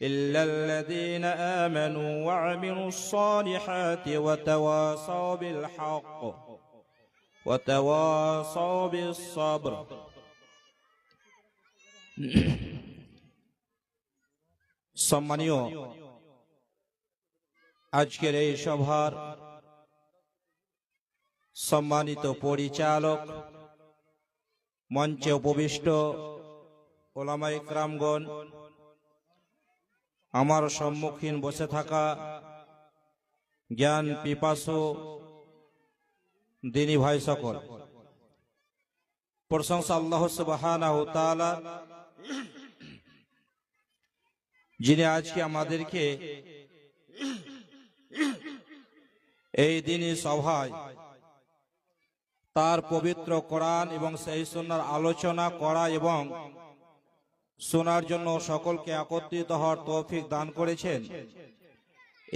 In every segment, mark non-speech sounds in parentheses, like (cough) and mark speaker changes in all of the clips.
Speaker 1: إلا الذين آمنوا وعملوا الصالحات وتواصوا بالحق وتواصوا بالصبر (clears throat) সম্মানীয় আজকের এই সভার সম্মানিত পরিচালক মঞ্চে উপবিষ্ট ওলামাই ক্রামগণ আমার সম্মুখীন বসে থাকা জ্ঞান পিপাসু দিনী ভাই সকল। প্রশংসা আল্লাহ তাআলা যিনি আজকে আমাদেরকে এই দিনই সভায় তার পবিত্র কোরআন এবং সেই সুন্নার আলোচনা করা এবং শোনার জন্য সকলকে একত্রিত হওয়ার তৌফিক দান করেছেন।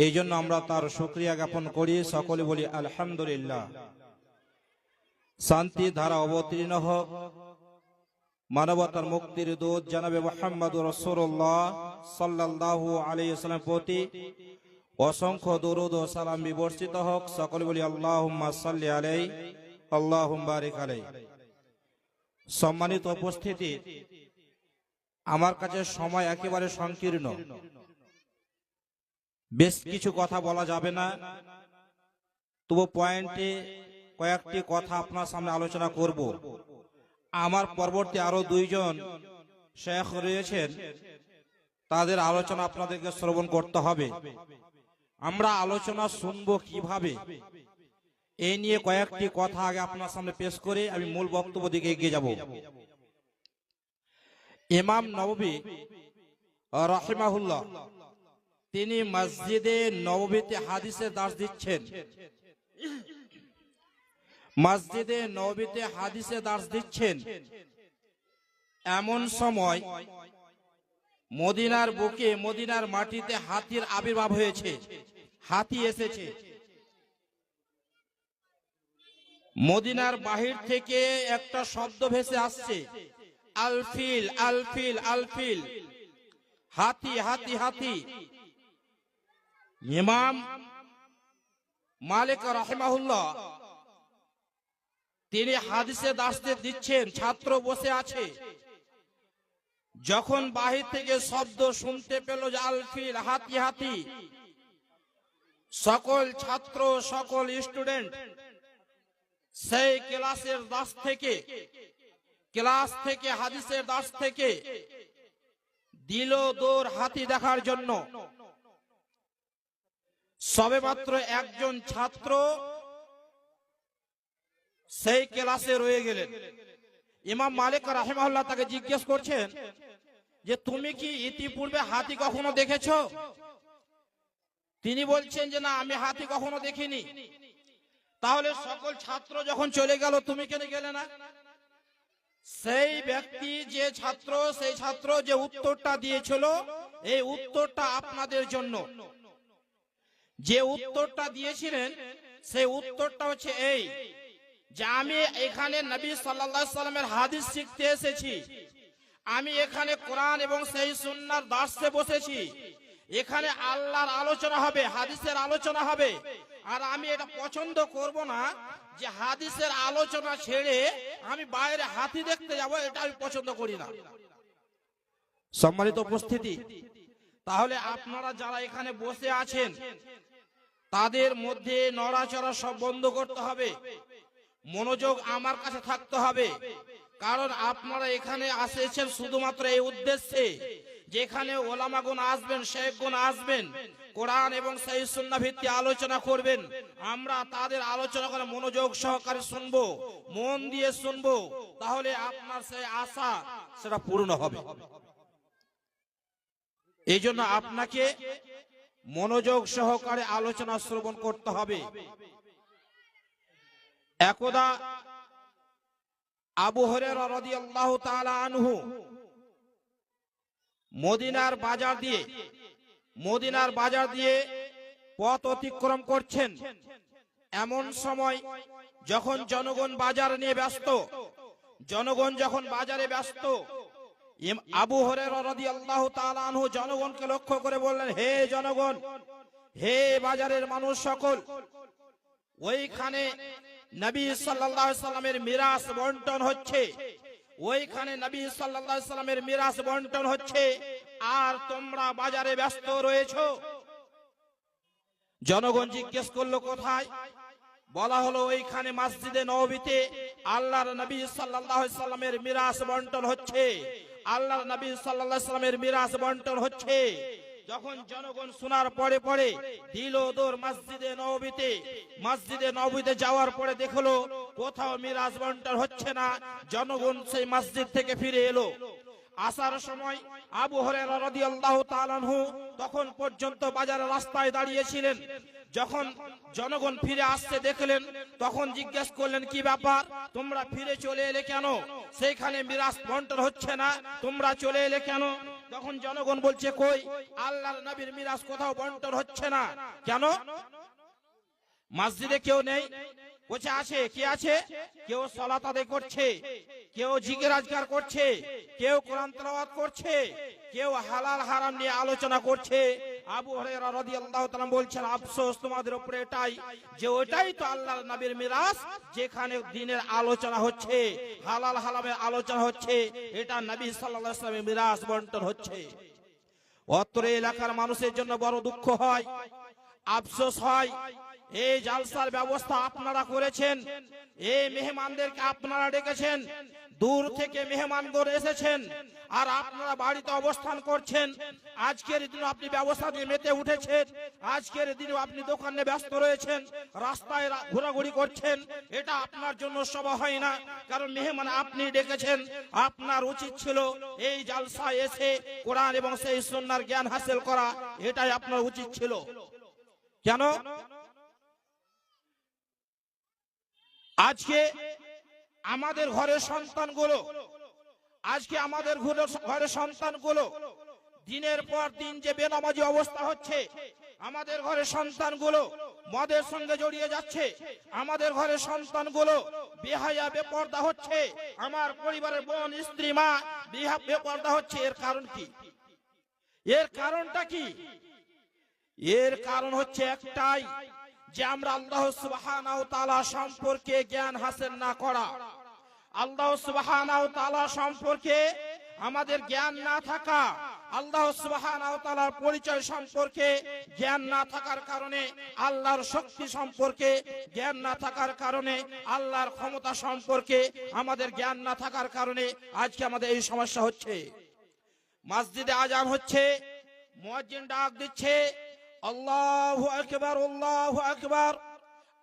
Speaker 1: এই জন্য আমরা তার শুক্রিয়া জ্ঞাপন করি। সকলে বলি আলহামদুলিল্লাহ। শান্তি ধারা অবতীর্ণ হোক। মানবতার মুক্তির দূত জানাবে মোহাম্মদ রসুল্লাহ সাল্লাহ আলাইসালাম প্রতি অসংখ্য দরুদ ও সালাম বিবর্ষিত হোক। সকলে বলি আল্লাহ সাল্লি আলাই আল্লাহ বারিক আলাই সম্মানিত উপস্থিতি আমার কাছে সময় একেবারে সংকীর্ণ। বেশ কিছু কথা বলা যাবে না। তবু পয়েন্টে কয়েকটি কথা আপনার সামনে আলোচনা করব। আমার পরবর্তী আরও দুইজন শেখ রয়েছেন। তাদের আলোচনা আপনাদেরকে শ্রবণ করতে হবে। আমরা আলোচনা শুনব কীভাবে? এই নিয়ে কয়েকটি কথা আগে আপনার সামনে পেশ করে আমি মূল বক্তব্য দিকে এগিয়ে যাব। ইমাম নববী রহিমাহুল্লাহ, তিনি মসজিদে নববীতে হাদিসের দাস দিচ্ছেন। মসজিদে নবীতে হাদিসে দাস দিচ্ছেন। এমন সময় মদিনার বুকে, মদিনার মাটিতে হাতির আবির্ভাব হয়েছে। হাতি এসেছে। মদিনার বাহির থেকে একটা শব্দ ভেসে আসছে। আলফিল আলফিল আলফিল হাতি হাতি হাতি। ইমাম মালিক রহমাহুল্লাহ, তিনি হাদিসে দাসতে দিচ্ছেন, ছাত্র বসে আছে। যখন বাহির থেকে শব্দ শুনতে পেল যে আলফিল হাতি হাতি, সকল ছাত্র, সকল স্টুডেন্ট সেই ক্লাসের দাস থেকে ক্লাস থেকে, হাদিসের দাস থেকে দিল দৌড় হাতি দেখার জন্য। সবে মাত্র একজন ছাত্র সেই ক্লাসে রয়ে গেলেন। ইমাম মালিক রাহেমাল্লাহ তাকে জিজ্ঞেস করছেন যে, তুমি কি ইতিপূর্বে হাতি কখনো দেখেছ? তিনি বলছেন যে, না, আমি হাতি কখনো দেখিনি। তাহলে সকল ছাত্র যখন চলে গেল, তুমি কেন গেলে না? সেই ব্যক্তি যে ছাত্র, সেই ছাত্র যে উত্তরটা দিয়েছিল, এই উত্তরটা আপনাদের জন্য। যে উত্তরটা দিয়েছিলেন, সেই উত্তরটা হচ্ছে এই, যে আমি এখানে নবী আলাইহি সাল্লামের হাদিস শিখতে এসেছি। আমি এখানে কোরআন এবং সেই সুন্নার দাসে বসেছি। এখানে আল্লাহর আলোচনা হবে, হাদিসের আলোচনা হবে। আর আমি এটা পছন্দ করব না যে হাদিসের আলোচনা ছেড়ে আমি বাইরে হাতি দেখতে যাব, এটা আমি পছন্দ করি না। সম্মানিত উপস্থিতি, তাহলে আপনারা যারা এখানে বসে আছেন, তাদের মধ্যে নড়াচড়া সব বন্ধ করতে হবে। মনোযোগ আমার কাছে থাকতে হবে। কারণ আপনারা এখানে আসেছেন শুধুমাত্র এই উদ্দেশ্যে যেখানে ওলামাগুন আসবেন, শেখগুন আসবেন, কোরআন এবং সেই সুন্না ভিত্তি আলোচনা করবেন, আমরা তাদের আলোচনা করে মনোযোগ সহকারে শুনব, মন দিয়ে শুনব, তাহলে আপনার সেই আশা সেটা পূর্ণ হবে। এই জন্য আপনাকে মনোযোগ সহকারে আলোচনা শ্রবণ করতে হবে। একদা আবু হরেরা রাদিয়াল্লাহু তাআলা আনহু মদিনার বাজার দিয়ে, মদিনার বাজার দিয়ে পথ অতিক্রম করছেন। এমন সময় যখন জনগণ বাজার নিয়ে ব্যস্ত, জনগণ যখন বাজারে ব্যস্ত আবু রাদিয়াল্লাহু তাআলা আনহু জনগণকে লক্ষ্য করে বললেন, হে জনগণ, হে বাজারের মানুষ সকল, ওইখানে নবী আলাইহি সাল্লামের মিরাস বন্টন হচ্ছে। ওইখানে নবী সাল্লাল্লাহু আলাইহি সাল্লামের মিরাস বন্টন হচ্ছে। আর তোমরা বাজারে ব্যস্ত রয়েছো। জনগণ জিজ্ঞেস করল, কোথায়? বলা হলো, ওইখানে মসজিদে নবীতে আল্লাহর নবী সাল্লাল্লাহু আলাইহি সাল্লামের মিরাস বন্টন হচ্ছে। আল্লাহর নবী সাল্লাল্লাহু আলাইহি সাল্লামের মিরাস বন্টন হচ্ছে। যখন জনগণ শোনার পরে পরে দিল দৌড় মসজিদে নবীতে মসজিদে নবীতে যাওয়ার পরে দেখল কোথাও মিরাজ বন্টন হচ্ছে না, জনগণ সেই মসজিদ থেকে ফিরে এলো। আসার সময় আবু হরেরা রাদিয়াল্লাহু তখন পর্যন্ত বাজারের রাস্তায় দাঁড়িয়েছিলেন। যখন জনগণ ফিরে আসতে দেখলেন, তখন জিজ্ঞেস করলেন, কি ব্যাপার? তোমরা ফিরে চলে এলে কেন? সেইখানে মিরাজ বন্টন হচ্ছে না, তোমরা চলে এলে কেন? তখন জনগণ বলছে, কই? আল্লাহর নবীর মিরাজ কোথাও বন্টন হচ্ছে না। কেন? মসজিদে কেউ নেই। বলছে, আছে। কে আছে? কেউ সলাত আদায় করছে। কেউ জিকির আজকার করছে। কেউ কোরআন করছে। কেউ হালাল হারাম নিয়ে আলোচনা করছে। আবু হুরায়রা রাদিয়াল্লাহু তাআলা বলছেন, আফসোস তোমাদের উপরে এটাই যে ওটাই তো আল্লাহর নবীর মিরাস যেখানে দিনের আলোচনা হচ্ছে, হালাল হারামের আলোচনা হচ্ছে, এটা নবী সাল্লাল্লাহু আলাইহি মিরাস বন্টন হচ্ছে। অত্র এলাকার মানুষের জন্য বড় দুঃখ হয়, আফসোস হয় এই জালসার ব্যবস্থা আপনারা করেছেন। এই মেহমানদেরকে আপনারা ডেকেছেন। দূর থেকে মেহমানগণ এসেছেন আর আপনারা বাড়িতে অবস্থান করছেন। আজকের দিনে আপনি ব্যবস্থা দিয়ে মেতে উঠেছেন। আজকের দিনে আপনি দোকানে ব্যস্ত রয়েছেন। রাস্তায় ঘোরাঘুরি করছেন। এটা আপনার জন্য সভা হয় না। কারণ মেহমান আপনি ডেকেছেন। আপনার উচিত ছিল এই জালসায় এসে কোরআন এবং সেই সন্ন্যার জ্ঞান হাসিল করা। এটাই আপনার উচিত ছিল। কেন? আজকে আমাদের ঘরের সন্তানগুলো, আজকে আমাদের ঘরে- ঘরের সন্তানগুলো, দিনের পর দিন যে বেনামাজি অবস্থা হচ্ছে, আমাদের ঘরের সন্তানগুলো মদের সঙ্গে জড়িয়ে যাচ্ছে, আমাদের ঘরের সন্তানগুলো বেহায়া, বেপর্দা হচ্ছে, আমার পরিবারের বোন, স্ত্রী, মা বিহা, বেপর্দা হচ্ছে, এর কারণ কি? এর কারণটা কি? এর কারণ হচ্ছে একটাই যে আমরা আল্লাহ সুবহানাহু তাআলা সম্পর্কে জ্ঞান হাসিল না করা। আল্লাহ সুবহানাহু তাআলা সম্পর্কে আমাদের জ্ঞান না থাকা, আল্লাহ সুবহানাহু তাআলার পরিচয় সম্পর্কে জ্ঞান না থাকার কারণে, আল্লাহর শক্তি সম্পর্কে জ্ঞান না থাকার কারণে, আল্লাহর ক্ষমতা সম্পর্কে আমাদের জ্ঞান না থাকার কারণে আজকে আমাদের এই সমস্যা হচ্ছে। মসজিদে আজান হচ্ছে, মুয়াজ্জিন ডাক দিচ্ছে আল্লাহু আকবার আল্লাহু আকবার।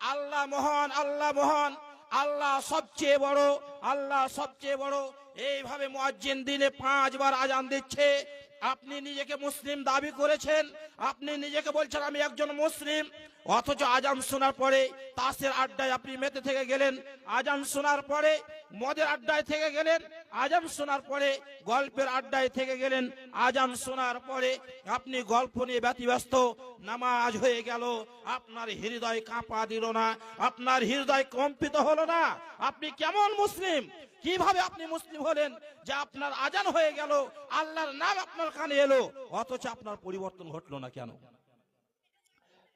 Speaker 1: আল্লাহ মহান আল্লাহ মহান। আল্লাহ সবচেয়ে বড়, আল্লাহ সবচেয়ে বড়। এইভাবে মুয়াজ্জিন দিনে পাঁচবার আজান দিচ্ছে। আপনি নিজেকে মুসলিম দাবি করেছেন। আপনি নিজেকে বলছেন, আমি একজন মুসলিম। অথচ আজান শোনার পরে তাসের আড্ডায় আপনি মেতে থেকে গেলেন। আজান শোনার পরে মদের আড্ডায় থেকে গেলেন। আজান শোনার পরে গল্পের আড্ডায় থেকে গেলেন। আজান শোনার পরে আপনি গল্প নিয়ে ব্যতিব্যস্ত। নামাজ হয়ে গেল। আপনার হৃদয় কাঁপা দিল না। আপনার হৃদয় কম্পিত হলো না। আপনি কেমন মুসলিম? কীভাবে আপনি মুসলিম হলেন? যে আপনার আজান হয়ে গেল। আল্লাহর নাম আপনার কানে এলো। অথচ আপনার পরিবর্তন ঘটলো না কেন?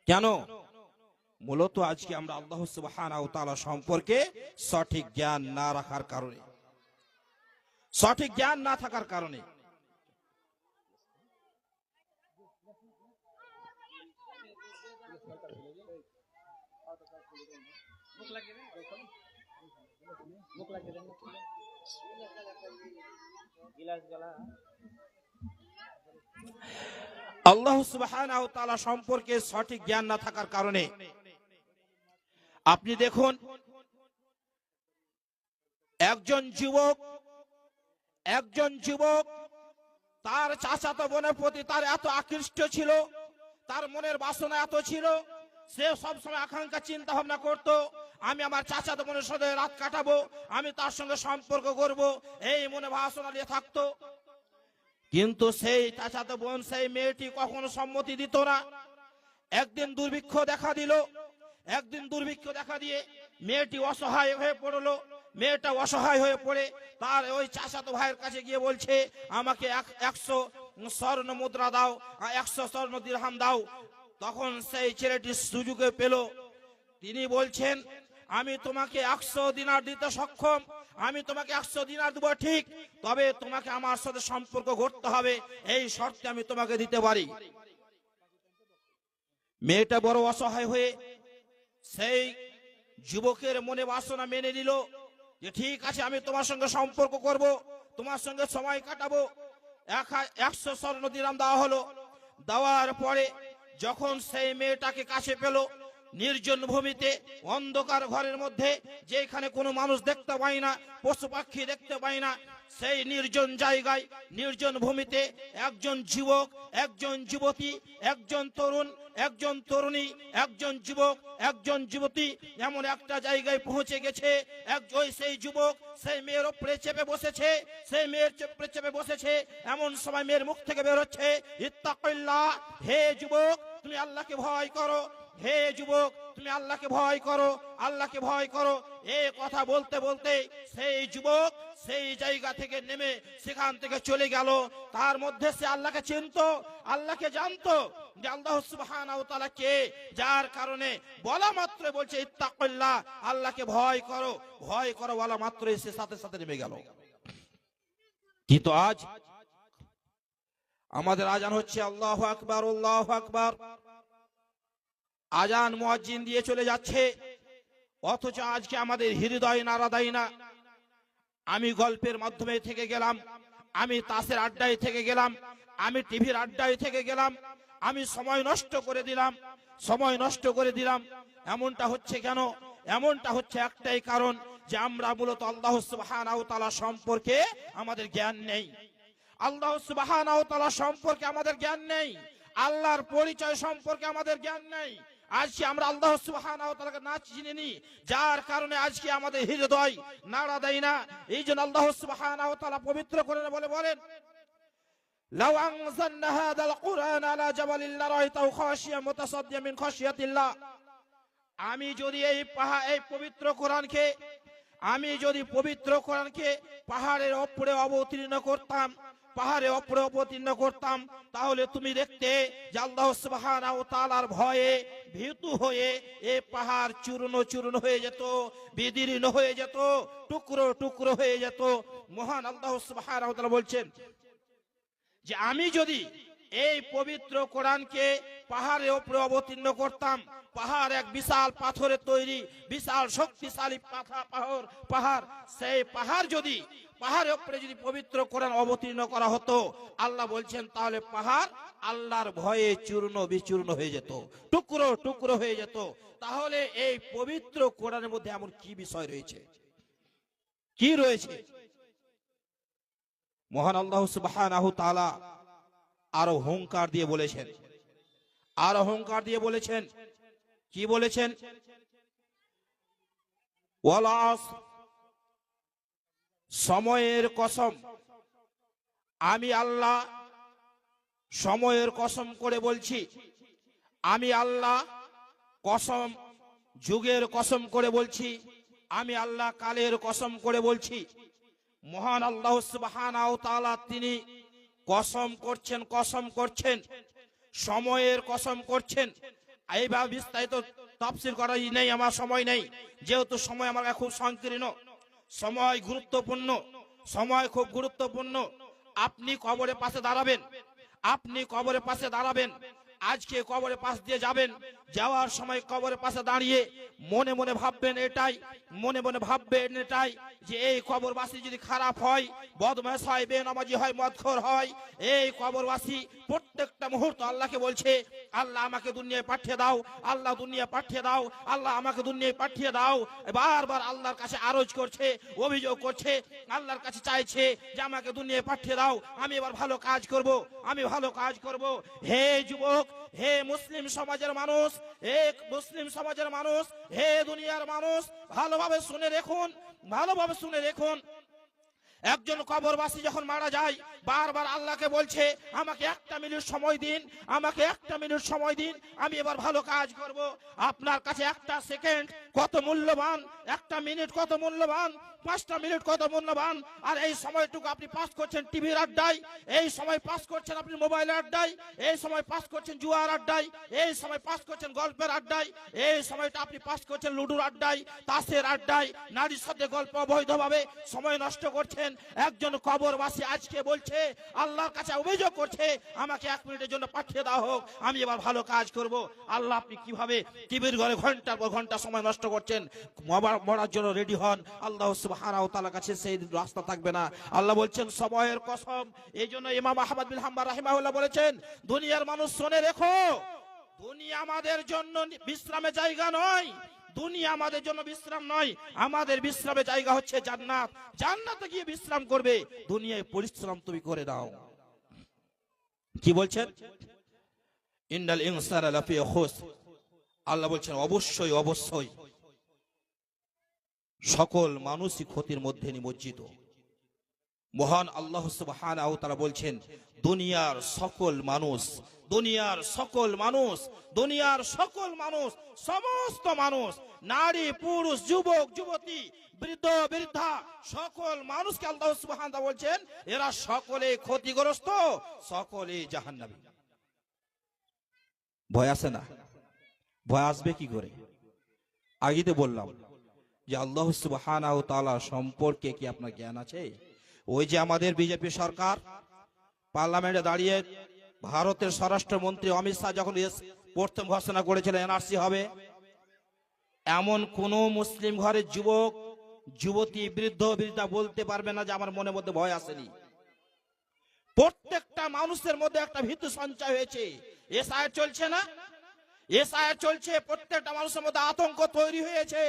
Speaker 1: কেন? মূলত আজকে আমরা আল্লাহ তাআলা সম্পর্কে সঠিক জ্ঞান না রাখার কারণে। সঠিক জ্ঞান না থাকার কারণে। আল্লাহ ওয়া সম্পর্কে সঠিক জ্ঞান না থাকার কারণে। আপনি দেখুন, একজন যুবক একজন যুবক, তার চাচাতো বোনের প্রতি তার এত আকৃষ্ট ছিল, তার মনের বাসনা এত ছিল, সে সবসময় আকাঙ্ক্ষা চিন্তা ভাবনা করতো, আমি আমার চাচাতো বোনের সাথে রাত কাটাবো, আমি তার সঙ্গে সম্পর্ক করব, এই মনে বাসনা নিয়ে থাকতো। কিন্তু সেই চাচাতো বোন, সেই মেয়েটি কখনো সম্মতি দিত না। একদিন দুর্ভিক্ষ দেখা দিল, একদিন দুর্ভিক্ষ দেখা দিয়ে মেয়েটি অসহায় হয়ে পড়ল। মেয়েটা অসহায় হয়ে পড়ে, তার ওই চাচাতো ভাইয়ের কাছে গিয়ে বলছে, আমাকে এক- একশো স্বর্ণ মুদ্রা দাও একশো স্বর্ণ দিরহাম দাও। তখন সেই ছেলেটি সুযোগে পেল। তিনি বলছেন, আমি তোমাকে একশো দিনার দিতে সক্ষম, আমি তোমাকে একশো দিনার দেবো ঠিক, তবে তোমাকে আমার সাথে সম্পর্ক করতে হবে, এই শর্তে আমি তোমাকে দিতে পারি। মেয়েটা বড় অসহায় হয়ে সেই যুবকের মনে বাসনা মেনে নিল। যে ঠিক আছে, আমি তোমার সঙ্গে সম্পর্ক করব, তোমার সঙ্গে সময় কাটাবো। একশো স্বর্ণ দিরাম দেওয়া হলো। দেওয়ার পরে যখন সেই মেয়েটাকে কাছে পেল নির্জন ভূমিতে অন্ধকার ঘরের মধ্যে, যেখানে কোনো মানুষ দেখতে পাই না, পশু পাখি দেখতে পাই না, সেই নির্জন জায়গায়, নির্জন ভূমিতে একজন যুবক, একজন যুবতী, একজন তরুণ, একজন তরুণী, একজন যুবক, একজন যুবতী এমন একটা জায়গায় পৌঁছে গেছে। এক ওই সেই যুবক, সেই মেয়ের ওপরে চেপে বসেছে, সেই মেয়ের চেপে চেপে বসেছে, এমন সময় মেয়ের মুখ থেকে বের হচ্ছে, ইত্তাকিল্লাহ, হে যুবক, তুমি আল্লাহকে ভয় করো হে যুবক, তুমি আল্লাহকে ভয় করো, আল্লাহকে ভয় করো। এই কথা বলতে বলতে সেই যুবক সেই জায়গা থেকে নেমে সেখান থেকে চলে গেল। তার মধ্যে সে আল্লাহকে চিনতো, আল্লাহকে জানতো যার কারণে বলা মাত্র বলছে, ইত্তাকিল্লাহ, আল্লাহকে ভয় করো। ভয় করো বলা মাত্রই সে সাথে সাথে নেমে গেল। কিন্তু আজ? আমাদের আজান হচ্ছে আল্লাহ আকবার আল্লাহ আকবার। আজান মুয়াজ্জিন দিয়ে চলে যাচ্ছে। অথচ আজকে আমাদের হৃদয় নাড়া দেয় না আমি গল্পের মাধ্যমে থেকে গেলাম, আমি তাসের আড্ডায় থেকে গেলাম, আমি টিভির আড্ডায় থেকে গেলাম, আমি সময় নষ্ট করে দিলাম, সময় নষ্ট করে দিলাম। এমনটা হচ্ছে কেন? এমনটা হচ্ছে একটাই কারণ যে আমরা মূলত আল্লাহ তাআলা সম্পর্কে আমাদের জ্ঞান নেই। আল্লাহ ওয়া সম্পর্কে আমাদের জ্ঞান নেই। আল্লাহর পরিচয় সম্পর্কে আমাদের জ্ঞান নেই। আজকে আমরা আল্লাহ সুবহানাহু ওয়া তাআলাকে না চিনি যার কারণে আজকে আমাদের হৃদয় নাড়া দেয় না এই জন্য আল্লাহ সুবহানাহু ওয়া তাআলা পবিত্র করে বলে বলেন لو أنزلنا هذا القرآن على جبل لرأيته خاشيا متصديا من خشية الله আমি যদি এই পাহা এই পবিত্র কোরআনকে আমি যদি পবিত্র কোরআনকে পাহাড়ের ওপরে অবতীর্ণ করতাম পাহাড়ে ওপরে অবতীর্ণ করতাম, তাহলে তুমি দেখতে ভয়ে ভীতু হয়ে এই পাহাড় চূর্ণ চূর্ণ হয়ে যেত, বিদীর্ণ হয়ে যেত, টুকরো টুকরো হয়ে যেত। মহান আল্লাহ বলছেন যে আমি যদি এই পবিত্র কোরআনকে পাহাড়ের উপরে অবতীর্ণ করতাম, পাহাড় এক বিশাল পাথরের তৈরি, বিশাল শক্তিশালী পাহাড় পাহাড়, সেই পাহাড় যদি পাহাড়ের উপরে যদি পবিত্র কোরআন অবতীর্ণ করা হতো, আল্লাহ বলছেন, তাহলে পাহাড় আল্লাহর ভয়ে চূর্ণ বিচূর্ণ হয়ে যেত, টুকরো টুকরো হয়ে যেত। তাহলে এই পবিত্র কোরআনের মধ্যে এমন কি বিষয় রয়েছে? কি রয়েছে? মহান আল্লাহ তাআলা আরও হুঙ্কার দিয়ে বলেছেন। আরও হুঙ্কার দিয়ে বলেছেন। কি বলেছেন? ওয়াল সময়ের কসম। আমি আল্লাহ সময়ের কসম করে বলছি। আমি আল্লাহ কসম, যুগের কসম করে বলছি। আমি আল্লাহ কালের কসম করে বলছি। মহান আল্লাহ তাআলা তিনি কসম করছেন কসম করছেন, সময়ের কসম করছেন। এইভাবে বিস্তারিত তফসিল করার ই নেই, আমার সময় নেই। যেহেতু সময় আমার খুব সংকীর্ণ। সময় গুরুত্বপূর্ণ, সময় খুব গুরুত্বপূর্ণ। আপনি কবরের পাশে দাঁড়াবেন, আপনি কবরের পাশে দাঁড়াবেন, আজকে কবরের পাশ দিয়ে যাবেন, যাওয়ার সময় কবরের পাশে দাঁড়িয়ে মনে মনে ভাববেন এটাই, মনে মনে ভাববেন এটাই যে এই কবরবাসী যদি খারাপ হয়, বদমাস হয়, বেনামাজি হয়, মদখোর হয়, এই কবরবাসী প্রত্যেকটা মুহূর্ত আল্লাহকে বলছে আল্লাহ আমাকে দুনিয়ায় পাঠিয়ে দাও, আল্লাহ দুনিয়া পাঠিয়ে দাও, আল্লাহ আমাকে দুনিয়ায় পাঠিয়ে দাও। বারবার আল্লাহর কাছে আরজ করছে, অভিযোগ করছে, আল্লাহর কাছে চাইছে যে আমাকে দুনিয়ায় পাঠিয়ে দাও। আমি এবার ভালো কাজ করব, আমি ভালো কাজ করব। হে যুবক, হে মুসলিম সমাজের মানুষ, হে মুসলিম সমাজের মানুষ, হে দুনিয়ার মানুষ, ভালোভাবে শুনে দেখুন ভালোভাবে শুনে দেখুন একজন কবরবাসী যখন মারা যায় বারবার আল্লাহকে বলছে, আমাকে একটা মিনিট সময় দিন, আমাকে একটা মিনিট সময় দিন, আমি এবার ভালো কাজ করব। আপনার কাছে একটা সেকেন্ড, কত মূল্যবান, একটা মিনিট কত মূল্যবান, পাঁচটা মিনিট কত মূল্যবান, আর এই সময়টুকু আপনি পাস করছেন টিভির আড্ডায়, এই সময় পাস করছেন আপনি মোবাইল আড্ডায়, এই সময় পাস করছেন জুয়ার আড্ডায়, এই সময় পাস করছেন গল্পের আড্ডায়, এই সময়টা আপনি পাস করছেন লুডুর আড্ডায়, তাসের আড্ডায়, নারীর সাথে গল্প অবৈধভাবে সময় নষ্ট করছেন। একজন কবরবাসী আজকে বলছে আল্লাহর কাছে অভিযোগ করছে, আমাকে এক মিনিটের জন্য পাঠিয়ে দেওয়া হোক, আমি এবার ভালো কাজ করব। আল্লাহ, আপনি কীভাবে টিভির ঘরে ঘণ্টার পর ঘণ্টা সময় নষ্ট করছেন? মরার জন্য রেডি হন। আল্লাহ তাআলার কাছে সেই রাস্তা থাকবে না। আল্লাহ বলছেন, সময়ের কসম। এই জন্য ইমাম আহমদ বিন হাম্বা রাহিমাহুল্লাহ বলেছেন, দুনিয়ার মানুষ শোনে রেখো। দুনিয়া আমাদের জন্য বিশ্রামের জায়গা নয়। দুনিয়া আমাদের জন্য বিশ্রাম নয়, আমাদের বিশ্রামের জায়গা হচ্ছে জান্নাত। জান্নাতে গিয়ে বিশ্রাম করবে, দুনিয়ায় পরিশ্রম তুমি করে দাও। কি বলছেন? ইন্ডাল ইনসার আল্লাহ বলছেন, অবশ্যই অবশ্যই। সকল মানুষই ক্ষতির মধ্যে নিমজ্জিত। মহান আল্লাহ সুবহানাহু তাআলা বলছেন, দুনিয়ার সকল মানুষ, দুনিয়ার সকল মানুষ, দুনিয়ার সকল মানুষ, সমস্ত মানুষ, নারী, পুরুষ, যুবক, যুবতী, বৃদ্ধ, বৃদ্ধা, সকল মানুষকে আল্লাহ সুবহানাহু তাআলা বলছেন, এরা সকলে ক্ষতিগ্রস্ত সকলে জাহান্নামী। ভয় আসে না? ভয় আসবে কি করে? আগেতে বললাম যে আল্লাহ সুবহানাহু সম্পর্কে কি আপনার জ্ঞান আছে? ওই যে আমাদের বিজেপি সরকার, পার্লামেন্টে দাঁড়িয়ে ভারতের স্বরাষ্ট্রমন্ত্রী অমিত শাহ যখন প্রথম ঘোষণা করেছিলেন এনআরসি হবে, এমন কোন মুসলিম ঘরের যুবক, যুবতী, বৃদ্ধ, বৃদ্ধা বলতে পারবে না যে আমার মনের মধ্যে ভয় আসেনি। প্রত্যেকটা মানুষের মধ্যে একটা ভীতু সঞ্চয় হয়েছে। এসআইআর চলছে না? এসআইআর চলছে, প্রত্যেকটা মানুষের মধ্যে আতঙ্ক তৈরি হয়েছে।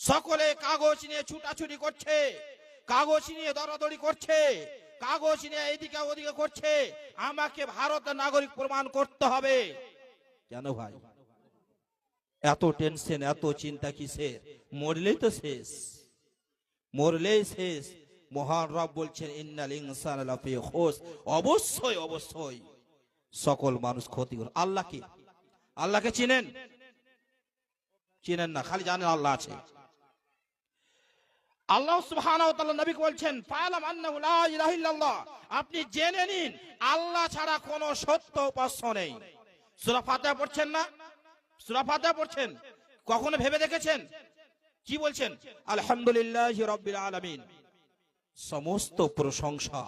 Speaker 1: সকলে কাগজ নিয়ে ছুটাছুটি করছে। কাগজ নিয়ে দরাদরি করছে কাগজ নিয়ে এদিকে ওদিকে করছে, আমাকে ভারতের নাগরিক প্রমাণ করতে হবে। কেন ভাই? এত টেনশন এত চিন্তা কিসের? মরলেই তো শেষ। মরলেই শেষ। মহান রব বলছেন, ইন্নাল ইনসান লাফি অবশ্যই অবশ্যই। সকল মানুষ ক্ষতিগ্রস্ত। আল্লাহকে আল্লাহকে চিনেন? চিনেন না, খালি জানেন আল্লাহ আছে। আল্লাহ সুবহানাহু ওয়া নবীকে বলছেন, ফালাম আন্নাহু লা ইলাহা ইল্লাল্লাহ। আপনি জেনে নিন, আল্লাহ ছাড়া কোনো সত্য উপাস্য নেই। সূরা ফাতিহা পড়ছেন না? সূরা ফাতিহা পড়ছেন? কখনো ভেবে দেখেছেন? কি বলছেন? আলহামদুলিল্লাহি রাব্বিল আলামিন। সমস্ত প্রশংসা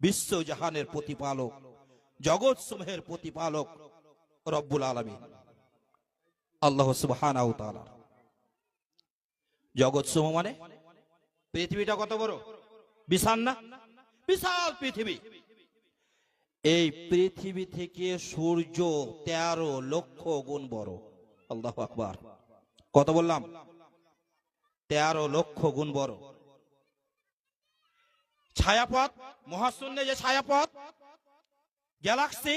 Speaker 1: বিশ্ব জাহানের প্রতিপালক, জগৎ সমূহের প্রতিপালক রব্বুল আলামিন। আল্লাহ সুবহানাহু ওয়া জগৎ সমূহ মানে? পৃথিবীটা কত বড়? বিশাল না? বিশাল পৃথিবী। এই পৃথিবী থেকে সূর্য তেরো লক্ষ গুণ বড়। আল্লাহ আকবার। কত বললাম? তেরো লক্ষ গুণ বড়। ছায়াপথ, মহাশূন্যে যে ছায়াপথ, গ্যালাক্সি,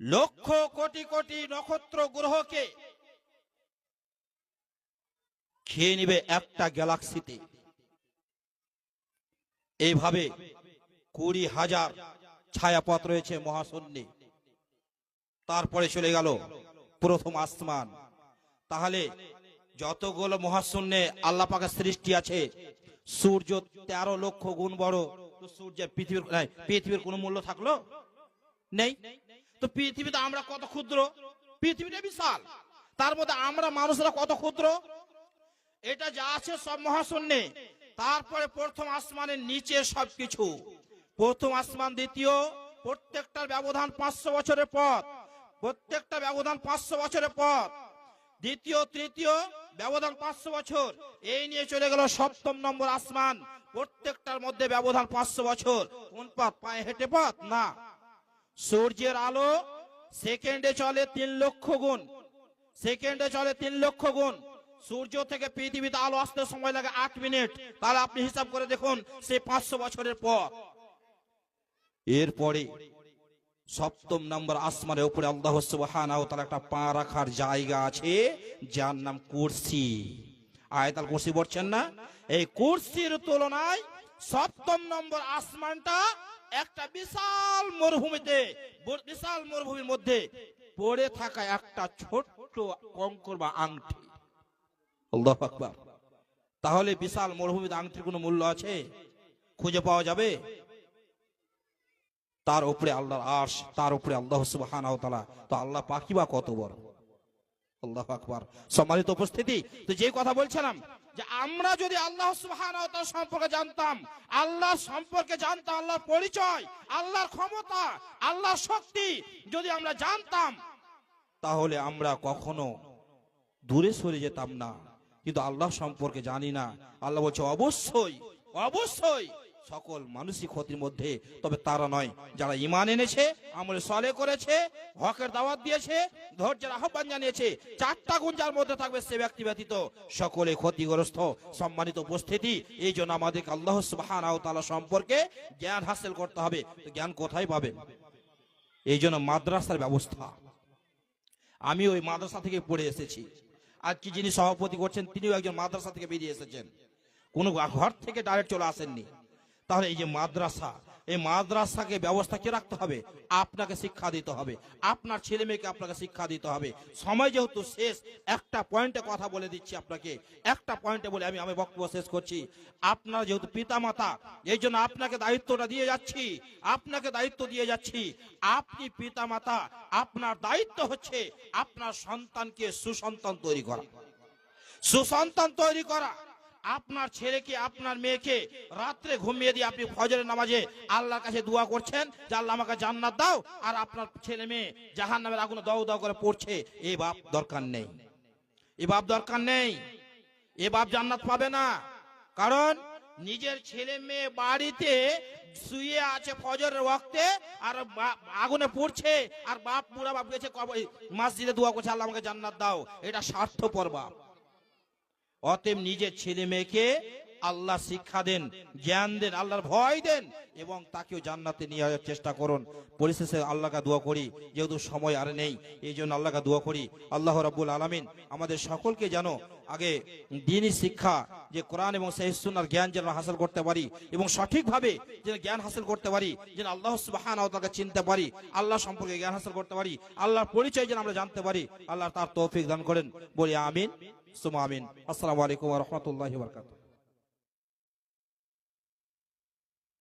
Speaker 1: লক্ষ কোটি কোটি নক্ষত্র গ্রহকে খেয়ে নিবে একটা গ্যালাক্সিতে। এইভাবে কুড়ি হাজার ছায়াপথ রয়েছে মহাশূন্যে। তারপরে চলে গেল প্রথম আসমান। তাহলে যতগুলো মহাশূন্যে আল্লাহ পাকের সৃষ্টি আছে, সূর্য তেরো লক্ষ গুণ বড়, তো সূর্যের পৃথিবীর পৃথিবীর কোনো মূল্য থাকল? নেই।
Speaker 2: তো পৃথিবীতে আমরা কত ক্ষুদ্র? পৃথিবীটা বিশাল। তার মধ্যে আমরা মানুষরা কত ক্ষুদ্র? এটা যা আছে সব মহাশূন্যে। তারপরে প্রথম আসমানের নিচে সবকিছু। প্রথম আসমান দ্বিতীয়, প্রত্যেকটার ব্যবধান পাঁচশো বছরের পথ প্রত্যেকটা ব্যবধান পাঁচশো বছরের পথ দ্বিতীয়, তৃতীয়, ব্যবধান পাঁচশো বছর। এই নিয়ে চলে গেল সপ্তম নম্বর আসমান। প্রত্যেকটার মধ্যে ব্যবধান পাঁচশো বছর। কোন পথ? পায়ে হেঁটে পথ? না। সূর্যের আলো সেকেন্ডে চলে তিন লক্ষ গুণ। সেকেন্ডে চলে তিন লক্ষ গুণ। সূর্য থেকে পৃথিবীতে আলো আসতে সময় লাগে আট মিনিট। তাহলে আপনি হিসাব করে দেখুন, সে পাঁচশো বছরের পর।
Speaker 1: এরপরে সপ্তম নম্বর আসমানের উপরে আল্লাহ একটা পা রাখার জায়গা আছে, যার নাম কুরসি। আয়াতাল কুরসি পড়ছেন না?
Speaker 2: এই কুরসির তুলনায় সপ্তম নম্বর আসমানটা একটা বিশাল মরুভূমিতে, বিশাল মরুভূমির মধ্যে পড়ে থাকা একটা ছোট্ট কঙ্কর বা আংটি।
Speaker 1: আল্লাহ তাহলে বিশাল মরুভূমিতে আংটির কোনো মূল্য আছে? খুঁজে পাওয়া যাবে? তার উপরে আল্লাহর আশ তার উপরে আল্লাহ সুবহানাহু ওয়া তো আল্লাহ পাকি বা কত বড়? আল্লাহ আকবার। সম্মানিত উপস্থিতি,
Speaker 2: তো যে কথা বলছিলাম যে আমরা যদি আল্লাহ সম্পর্কে জানতাম আল্লাহ সম্পর্কে জানতাম, আল্লাহর পরিচয়, আল্লাহর ক্ষমতা, আল্লাহর শক্তি যদি আমরা জানতাম,
Speaker 1: তাহলে আমরা কখনো দূরে সরে যেতাম না। কিন্তু আল্লাহ সম্পর্কে জানি না। আল্লাহ বলছে, অবশ্যই অবশ্যই সকল মানসিক ক্ষতির মধ্যে, তবে তারা নয়। যারা ইমান এনেছে, আমলে সলে করেছে, হকের দাওয়াত দিয়েছে, ধৈর্যের আহ্বান জানিয়েছে, চারটা গুণ যার মধ্যে থাকবে সে ব্যক্তি ব্যতীত সকলে ক্ষতিগ্রস্ত। সম্মানিত উপস্থিতি, এই জন্য আমাদেরকে আল্লাহ সুবহানাহু ওয়া তাআলা সম্পর্কে জ্ঞান হাসিল করতে হবে। জ্ঞান কোথায় পাবেন? এই জন্য মাদ্রাসার ব্যবস্থা। আমি ওই মাদ্রাসা থেকে পড়ে এসেছি। আজকে যিনি সভাপতি করছেন, তিনিও একজন মাদ্রাসা থেকে বেরিয়ে এসেছেন। কোনো ঘর থেকে ডাইরেক্ট চলে আসেননি। তাহলে এই যে মাদ্রাসা এই মাদ্রাসাকে ব্যবস্থা কে রাখতে হবে? আপনাকে শিক্ষা দিতে হবে। আপনার ছেলে মেয়েকে আপনাকে শিক্ষা দিতে হবে। সময় যেহেতু শেষ, একটা পয়েন্টে কথা বলে দিচ্ছি আপনাকে। একটা পয়েন্টে বলে আমি আমি বক্তব্য শেষ করছি। আপনার যেহেতু পিতামাতা, এই জন্য আপনাকে দায়িত্বটা দিয়ে যাচ্ছি। আপনাকে দায়িত্ব দিয়ে যাচ্ছি। আপনি পিতামাতা, আপনার দায়িত্ব হচ্ছে আপনার সন্তানকে সুসন্তান তৈরি করা।
Speaker 2: সুসন্তান তৈরি করা। আপনার ছেলেকে, আপনার মেয়েকে রাত্রে ঘুমিয়ে দিয়ে আপনি ফজরের নামাজে আল্লাহর কাছে দোয়া করছেন যে, আল্লাহ আমাকে জান্নাত দাও আর আপনার ছেলে মেয়ে জাহান নামের আগুনে দাও দাও করে পড়ছে।
Speaker 1: এই বাপ দরকার নেই।
Speaker 2: এ বাপ দরকার নেই। এ বাপ জান্নাত পাবে না। কারণ নিজের ছেলে মেয়ে বাড়িতে শুয়ে আছে ফজরের ওয়াক্তে আর আগুনে পড়ছে আর বাপ বুড়া বাপ গেছে কব- মসজিদে দোয়া করছে, আল্লাহ আমাকে জান্নাত দাও। এটা স্বার্থপর বাপ। অতএব নিজের ছেলে মেয়েকে আল্লাহ শিক্ষা দেন, জ্ঞান দেন, আল্লাহর ভয় দেন
Speaker 1: এবং তাকেও জান্নাতে নিয়ে যাওয়ার চেষ্টা করুন। পরিশেষে আল্লাহকে দোয়া করি, যেহেতু সময় আর নেই, এই জন্য আল্লাহকে দোয়া করি, আল্লাহ রাব্বুল আলামিন আমাদের সকলকে যেন আগে দিনই শিক্ষা, যে কোরআন এবং সহিসুনার জ্ঞান যেন হাসিল করতে পারি এবং সঠিকভাবে যেন জ্ঞান হাসিল করতে পারি, যেন আল্লাহ সুবহানাহু ওয়া তাআলাকে চিনতে পারি, আল্লাহ সম্পর্কে জ্ঞান হাসিল করতে পারি, আল্লাহর পরিচয় যেন আমরা জানতে পারি, আল্লাহ তার তৌফিক দান করেন, বলি আমিন। সুমা আমিন। আসসালামু আলাইকুম রাহমাতুল্লাহি ওয়া বারাকাতুহু।